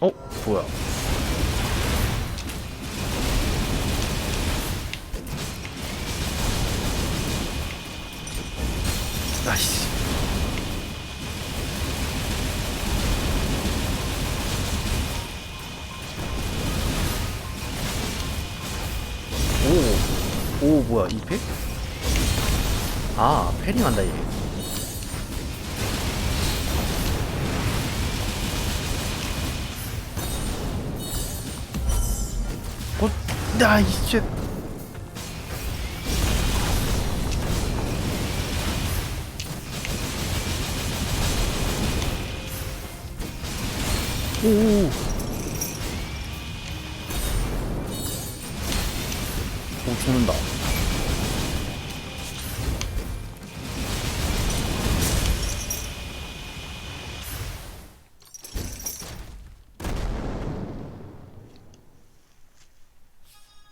어? 뭐야? 아이씨. 오, 오 뭐야 이 팩? 아 패링한다 얘. 나 이제 오. 오 죽는다.